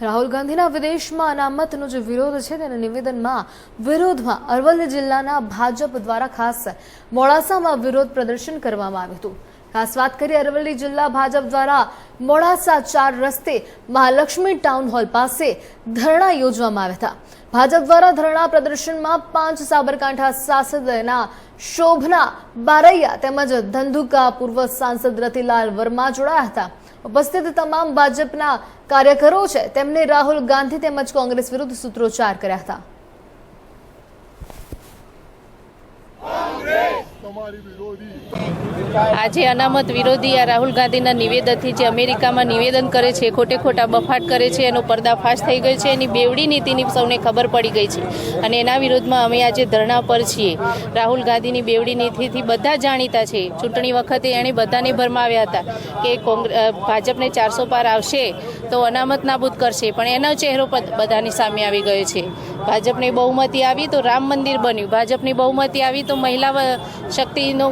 રાહુલ ગાંધીના વિદેશમાં અનામતનો જે વિરોધ છે તેના નિવેદનમાં વિરોધમાં અરવલ્લી જિલ્લાના ભાજપ દ્વારા ખાસ મોડાસામાં વિરોધ પ્રદર્શન કરવામાં આવ્યું હતું. ખાસ વાત કરીએ અરવલ્લી જિલ્લા ભાજપ દ્વારા મોડાસા ચાર રસ્તે મહાલક્ષ્મી ટાઉન હોલ પાસે ધરણા યોજવામાં આવ્યા હતા. ભાજપ દ્વારા ધરણા પ્રદર્શનમાં પાંચ સાબરકાંઠા સાંસદના શોભના બારૈયા તેમજ ધંધુકા પૂર્વ સાંસદ રતિલાલ વર્મા જોડાયા હતા. ઉપસ્થિત તમામ ભાજપના કાર્યકરો છે તેમને રાહુલ ગાંધી તેમજ કોંગ્રેસ વિરુદ્ધ સૂત્રોચ્ચાર કર્યા હતા તમારી વિરોધી આજે અનામત વિરોધી આ રાહુલ ગાંધીના નિવેદનથી જે અમેરિકામાં નિવેદન કરે છે, ખોટે ખોટા બફાટ કરે છે, એનો પર્દાફાશ થઈ ગયો છે, એની બેવડી નીતિની સૌને ખબર પડી ગઈ છે. અને એના વિરોધમાં અમે આજે ધરણા પર છીએ. રાહુલ ગાંધીની બેવડી નીતિથી બધા જાણીતા છે. ચૂંટણી વખતે એણે બધાને ભરમાવ્યા હતા કે કોંગ્રેસ ભાજપને ચારસો પાર આવશે તો અનામત નાબૂદ કરશે. પણ એનો ચહેરો પણ બધાની સામે આવી ગયો છે. ભાજપની બહુમતી આવી તો રામ મંદિર બન્યું. ભાજપની બહુમતી આવી તો મહિલા શક્તિનો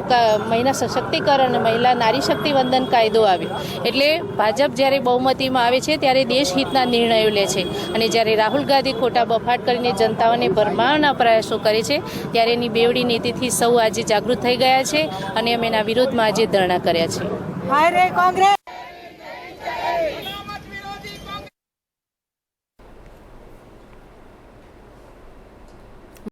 મહિલા સશક્તિકરણ અને મહિલા નારી શક્તિ વંદન કાયદો આવ્યો. એટલે ભાજપ જ્યારે બહુમતીમાં આવે છે ત્યારે દેશહિતના નિર્ણયો લે છે. અને જ્યારે રાહુલ ગાંધી ખોટા બફાટ કરીને જનતાઓને ભરમાવાના પ્રયાસો કરે છે, ત્યારે એની બેવડી નીતિથી સૌ આજે જાગૃત થઈ ગયા છે અને અમે એના વિરોધમાં આજે ધરણા કર્યા છે.